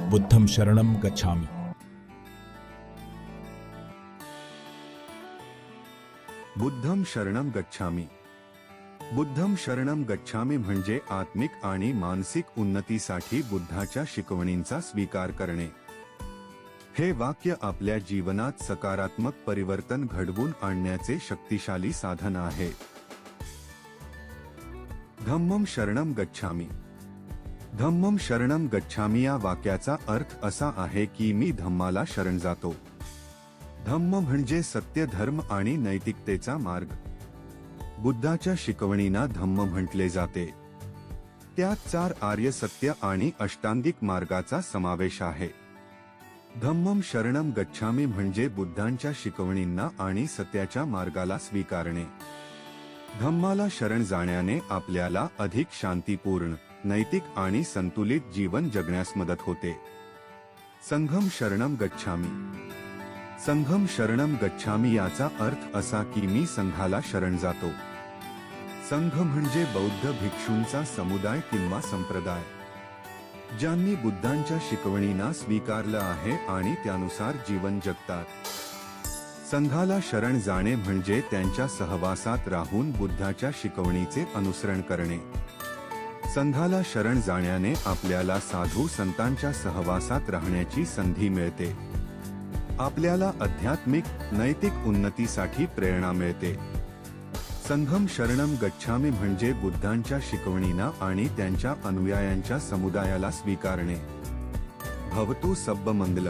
बुद्धम शरणम गच्छामी। बुद्धम शरणम गच्छामी। बुद्धम शरणम गच्छामी म्हणजे आत्मिक आणि मानसिक उन्नतीसाठी बुद्धाच्या शिकवणींचा स्वीकार करणे। हे वाक्य आपल्या जीवनात सकारात्मक परिवर्तन घडवून आणण्याचे शक्तिशाली साधन आहे। धम्मम शरणम गच्छामी। धम्मम शरणम गच्छामी या वाक्याचा अर्थ असा आहे की मी धम्माला शरण जातो. धम्म म्हणजे सत्य धर्म आणि नैतिकतेचा मार्ग. बुद्धाच्या शिकवणींना धम्म म्हटले जाते. त्यात चार आर्य सत्य आणि अष्टांगिक मार्गाचा समावेश आहे. धम्मम शरणम गच्छामी म्हणजे बुद्धांच्या शिकवणींना आणि सत्याच्या मार्गाला स्वीकारणे. धम्माला शरण जाण्याने आपल्याला अधिक शांतीपूर्ण नैतिक आणि संतुलित जीवन जगण्यास मदत होते. संघम शरणम गच्छामी. संघम शरणम गच्छामी याचा अर्थ असा की मी संघाला शरण जातो. संघ म्हणजे बौद्ध भिक्षूंचा समुदाय किंवा संप्रदाय. ज्यांनी बुद्धांच्या शिकवणींना स्वीकारलं आहे आणि त्यानुसार जीवन जगतात. संघाला शरण जाणे म्हणजे त्यांच्या सहवासात राहून बुद्धाच्या शिकवणीचे अनुसरण करणे. संघाला शरण जाण्याने आपल्याला साधू संतांच्या सहवासात राहण्याची संधी मिळते. आपल्याला आध्यात्मिक नैतिक उन्नतीसाठी प्रेरणा मिळते. संघम शरणम गच्छामी म्हणजे बुद्धांच्या शिकवणींना आणि त्यांच्या अनुयायांच्या समुदायाला स्वीकारणे. भवतु सब्ब मंगल